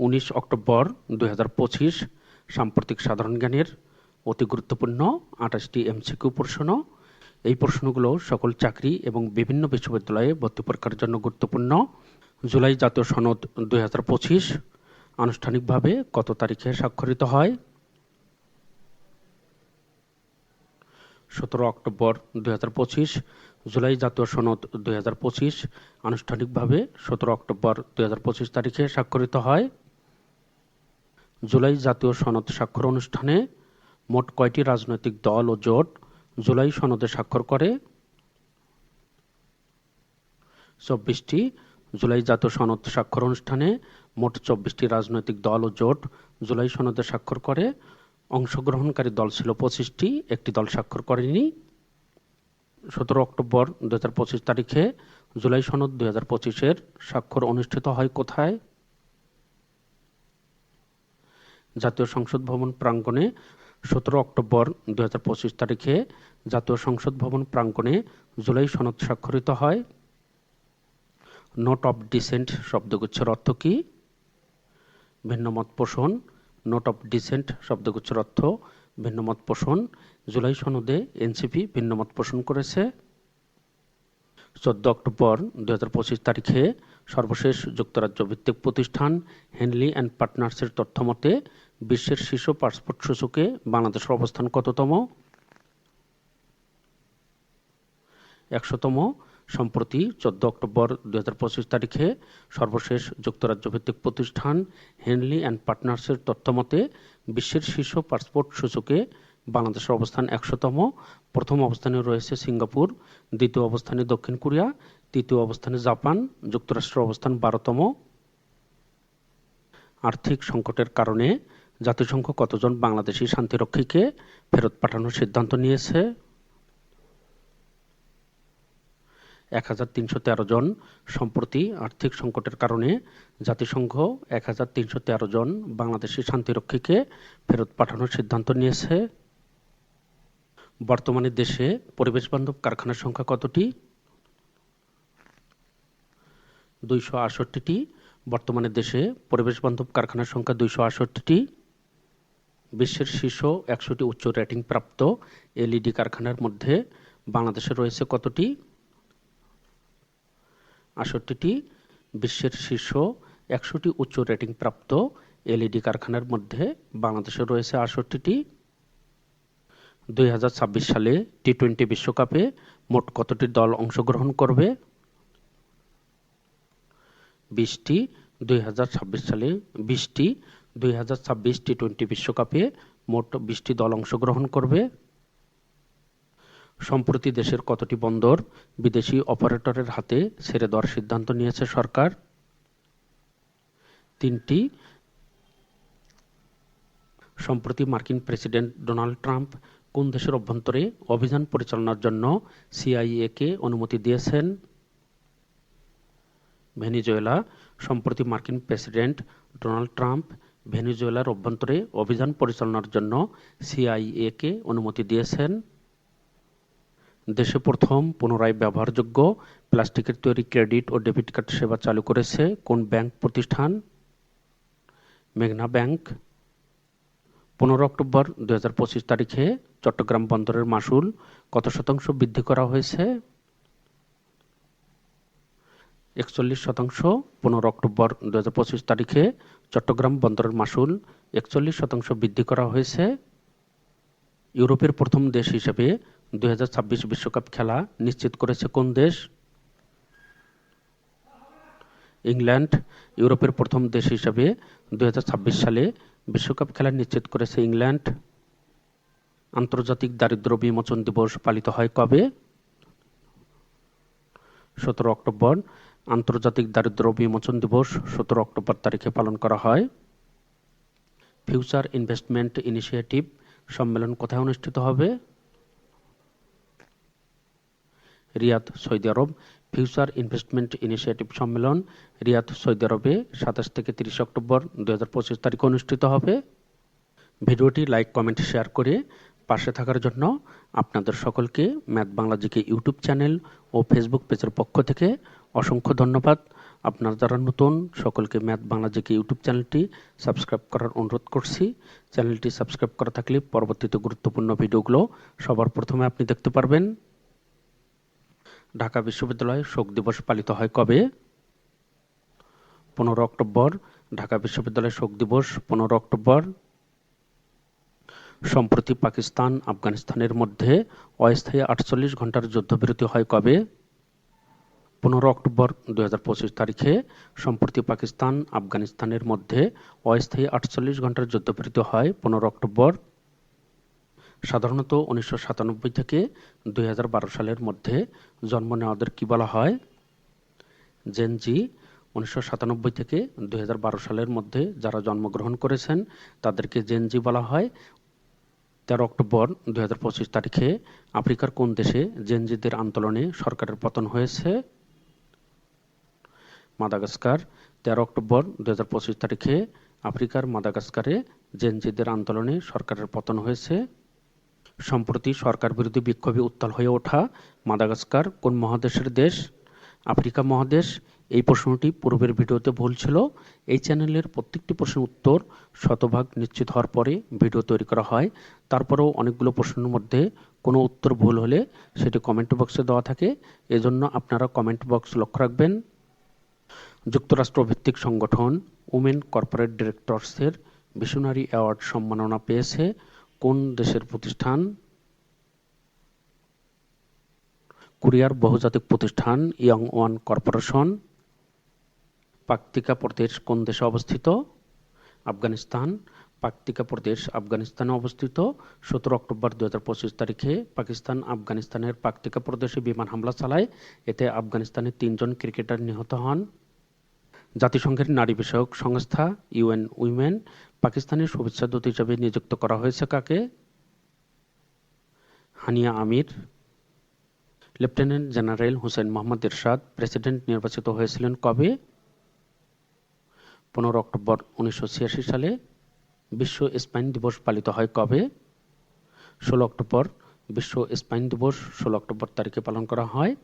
উনিশ অক্টোবর দু হাজার পঁচিশ, সাম্প্রতিক সাধারণ জ্ঞানের অতি গুরুত্বপূর্ণ আঠাশটি এমসিকিউ প্রশ্ন। এই প্রশ্নগুলো সকল চাকরি এবং বিভিন্ন বিশ্ববিদ্যালয়ে ভর্তি পরীক্ষার জন্য গুরুত্বপূর্ণ। জুলাই জাতীয় সনদ দুই হাজার পঁচিশ, আনুষ্ঠানিকভাবে কত তারিখে স্বাক্ষরিত হয়? সতেরো অক্টোবর দু হাজার পঁচিশ, জুলাই জাতীয় সনদ দু হাজার পঁচিশ, আনুষ্ঠানিকভাবে সতেরো অক্টোবর দু হাজার পঁচিশ তারিখে স্বাক্ষরিত হয়। জুলাই জাতীয় সনদ স্বাক্ষর অনুষ্ঠানে মোট কয়টি রাজনৈতিক দল ও জোট জুলাই সনদে স্বাক্ষর করে? চব্বিশটি। জুলাই জাতীয় সনদ স্বাক্ষর অনুষ্ঠানে মোট চব্বিশটি রাজনৈতিক দল ও জোট জুলাই সনদে স্বাক্ষর করে। অংশগ্রহণকারী দল ছিল পঁচিশটি, একটি দল স্বাক্ষর করেনি। সতেরো অক্টোবর দু হাজার পঁচিশ তারিখে জুলাই সনদ দু হাজার পঁচিশের স্বাক্ষর অনুষ্ঠিত হয় কোথায়? জাতীয় সংসদ ভবন প্রাঙ্গণে সতেরো অক্টোবর দু হাজার পঁচিশ তারিখে জাতীয় সংসদ ভবন প্রাঙ্গণে জুলাই সনদ স্বাক্ষরিত হয়। নোট অফ ডিসেন্ট শব্দগুচ্ছের অর্থ কী? ভিন্নমত পোষণ। নোট অফ ডিসেন্ট শব্দগুচ্ছের অর্থ ভিন্নমত পোষণ। জুলাই সনদে এনসিপি ভিন্নমত পোষণ করেছে। চোদ্দ অক্টোবর দু হাজার পঁচিশ তারিখে সর্বশেষ যুক্তরাজ্য ভিত্তিক প্রতিষ্ঠান হেনলি অ্যান্ড পার্টনার্সের তথ্যমতে বিশ্বের শীর্ষ পাসপোর্ট সূচকে বাংলাদেশের অবস্থান কততম? একশোতম। সম্প্রতি চোদ্দ অক্টোবর দু হাজার পঁচিশ তারিখে সর্বশেষ যুক্তরাজ্য ভিত্তিক প্রতিষ্ঠান হেনলি অ্যান্ড পার্টনার্সের তথ্যমতে বিশ্বের শীর্ষ পাসপোর্ট সূচকে বাংলাদেশের অবস্থান একশোতম। প্রথম অবস্থানে রয়েছে সিঙ্গাপুর, দ্বিতীয় অবস্থানে দক্ষিণ কোরিয়া, তৃতীয় অবস্থানে জাপান, যুক্তরাষ্ট্রের অবস্থান বারোতম। আর্থিক সংকটের কারণে জাতিসংঘ কতজন বাংলাদেশি শান্তিরক্ষীকে ফেরত পাঠানোর সিদ্ধান্ত নিয়েছে? এক হাজার তিনশো তেরো জন। সম্প্রতি আর্থিক সংকটের কারণে জাতিসংঘ এক হাজার তিনশো তেরো জন বাংলাদেশি শান্তিরক্ষীকে ফেরত পাঠানোর সিদ্ধান্ত নিয়েছে। বর্তমানে দেশে পরিবেশ বান্ধব কারখানার সংখ্যা কতটি? দুইশো আটষট্টিটি। বর্তমানে দেশে পরিবেশ বান্ধব কারখানার সংখ্যা দুইশো আটষট্টিটি। বিশ্বের শীর্ষ একশোটি উচ্চ রেটিং প্রাপ্ত এলইডি কারখানার মধ্যে বাংলাদেশে রয়েছে কতটি? আষট্টিটি বিশ্বের শীর্ষ একশোটি উচ্চ রেটিং প্রাপ্ত এলইডি কারখানার মধ্যে বাংলাদেশে রয়েছে আষট্টিটি দুই হাজার ছাব্বিশ সালে টি টোয়েন্টি বিশ্বকাপে মোট কতটি দল অংশগ্রহণ করবে? বিশটি দুই সালে, বিশটি দুই টি টোয়েন্টি বিশ্বকাপে মোট বিশটি দল অংশগ্রহণ করবে। সম্প্রতি দেশের কতটি বন্দর বিদেশি অপারেটরের হাতে ছেড়ে দেওয়ার সিদ্ধান্ত নিয়েছে সরকার? তিনটি। সম্প্রতি মার্কিন প্রেসিডেন্ট ডোনাল্ড ট্রাম্প কোন দেশের অভ্যন্তরে অভিযান পরিচালনার জন্য সিআইএকে অনুমতি দিয়েছেন? ভেনিজুয়েলা। সম্প্রতি মার্কিন প্রেসিডেন্ট ডোনাল্ড ট্রাম্প ভেনিজুয়েলার অভ্যন্তরে অভিযান পরিচালনার জন্য সিআইএকে অনুমতি দিয়েছেন। দেশে প্রথম পুনরায় ব্যবহারযোগ্য প্লাস্টিকের তৈরি ক্রেডিট ও ডেবিট কার্ড সেবা চালু করেছে কোন ব্যাংক প্রতিষ্ঠান? মেঘনা ব্যাংক। পনেরো অক্টোবর দু হাজার পঁচিশ তারিখে চট্টগ্রাম বন্দরের মাসুল কত শতাংশ বৃদ্ধি করা হয়েছে? একচল্লিশ শতাংশ। পনেরো অক্টোবর দু হাজার পঁচিশ তারিখে চট্টগ্রাম বন্দরের মাসুল একচল্লিশ শতাংশ বৃদ্ধি করা হয়েছে। ইউরোপের প্রথম দেশ হিসেবে দুই বিশ্বকাপ খেলা নিশ্চিত করেছে কোন দেশ? ইংল্যান্ড, ইউরোপের প্রথম দেশ হিসেবে দু সালে বিশ্বকাপ খেলা নিশ্চিত করেছে ইংল্যান্ড। আন্তর্জাতিক দারিদ্র বিমোচন দিবস পালিত হয় কবে? সতেরো অক্টোবর। আন্তর্জাতিক দারিদ্র বিমোচন দিবস সতেরো অক্টোবর তারিখে পালন করা হয়। ফিউচার ইনভেস্টমেন্ট ইনিশিয়েটিভ সম্মেলন কোথায় অনুষ্ঠিত হবে? Riyadh Saudi Arab. Future investment initiative সম্মেলন রিয়াদ সৌদি আরবে, সাতাশ থেকে তিরিশ অক্টোবর দু হাজার পঁচিশ তারিখে অনুষ্ঠিত হবে। ভিডিওটি লাইক, কমেন্ট, শেয়ার করে পাশে থাকার জন্য আপনাদের সকলকে ম্যাথ বাংলাজিকে ইউটিউব চ্যানেল ও ফেসবুক পেজের পক্ষ থেকে অসংখ্য ধন্যবাদ। আপনার যারা নতুন, সকলকে ম্যাথ বাংলা জেকে ইউটিউব চ্যানেলটি সাবস্ক্রাইব করার অনুরোধ করছি। চ্যানেলটি সাবস্ক্রাইব করা থাকলে পরবর্তীতে গুরুত্বপূর্ণ ভিডিওগুলো সবার প্রথমে আপনি দেখতে পারবেন। ঢাকা বিশ্ববিদ্যালয়ে শোক দিবস পালিত হয় কবে? পনেরো অক্টোবর, ঢাকা বিশ্ববিদ্যালয়ে শোক দিবস, পনেরো অক্টোবর। সম্প্রতি পাকিস্তান, আফগানিস্তানের মধ্যে অস্থায়ী আটচল্লিশ ঘণ্টার যুদ্ধবিরতি হয় কবে? পনেরো অক্টোবর দু হাজার পঁচিশ তারিখে সম্প্রতি পাকিস্তান, আফগানিস্তানের মধ্যে অস্থায়ী আটচল্লিশ ঘণ্টার যুদ্ধবিরতি হয় পনেরো অক্টোবর। সাধারণত উনিশশো সাতানব্বই থেকে দুই হাজার বারো সালের মধ্যে জন্ম নেওয়াদের কি বলা হয়? জেনজি উনিশশো সাতানব্বই থেকে দু হাজার বারো সালের মধ্যে যারা জন্মগ্রহণ করেছেন, তাদেরকে জেনজি বলা হয়। তেরো অক্টোবর দু হাজার পঁচিশ তারিখে আফ্রিকার কোন দেশে জেনজিদের আন্দোলনে সরকারের পতন হয়েছে? মাদাগাস্কার, তেরো অক্টোবর দু হাজার পঁচিশ তারিখে আফ্রিকার মাদাগাস্কারে জেনজিদের আন্দোলনে সরকারের পতন হয়েছে। সম্প্রতি সরকার বিরোধী বিক্ষোভে উত্তাল হয়ে ওঠা মাদাগাস্কার কোন মহাদেশের দেশ? আফ্রিকা মহাদেশ? এই প্রশ্নটি পূর্বের ভিডিওতে ভুল ছিল। এই চ্যানেলের প্রত্যেকটি প্রশ্নের উত্তর শতভাগ নিশ্চিত হওয়ার পরে ভিডিও তৈরি করা হয়। তারপরেও অনেকগুলো প্রশ্নের মধ্যে কোনো উত্তর ভুল হলে সেটি কমেন্ট বক্সে দেওয়া থাকে। এজন্য আপনারা কমেন্ট বক্স লক্ষ্য রাখবেন। যুক্তরাষ্ট্র ভিত্তিক সংগঠন উমেন কর্পোরেট ডিরেক্টরসের মিশনারি অ্যাওয়ার্ড সম্মাননা পেয়েছে। কোন দেশের প্রতিষ্ঠান? কোরিয়ার বহুজাতিক প্রতিষ্ঠান, ইয়ং ওয়ান কর্পোরেশন। পাকতিকা প্রদেশ কোন দেশে অবস্থিত? আফগানিস্তান। পাকতিকা প্রদেশ আফগানিস্তানে অবস্থিত। সতেরো অক্টোবর দু হাজার পঁচিশ তারিখে পাকিস্তান আফগানিস্তানের পাকতিকা প্রদেশে বিমান হামলা চালায়। এতে আফগানিস্তানের তিনজন ক্রিকেটার নিহত হন। জাতিসংঘের নারী বিষয়ক সংস্থা ইউএন উইমেন পাকিস্তানের শুভেচ্ছা দূত হিসেবে নিযুক্ত করা হয়েছে কাকে? Hania Amir, lieutenant general Hussain Muhammad Ershad president নির্বাচিত হয়েছিলেন কবে? পনেরো অক্টোবর উনিশশো ছিয়াশি সালে বিশ্ব স্পাইন দিবস পালিত হয় কবে? ষোলো অক্টোবর বিশ্ব স্পাইন দিবস ষোলো অক্টোবর তারিখে পালন করা হয়।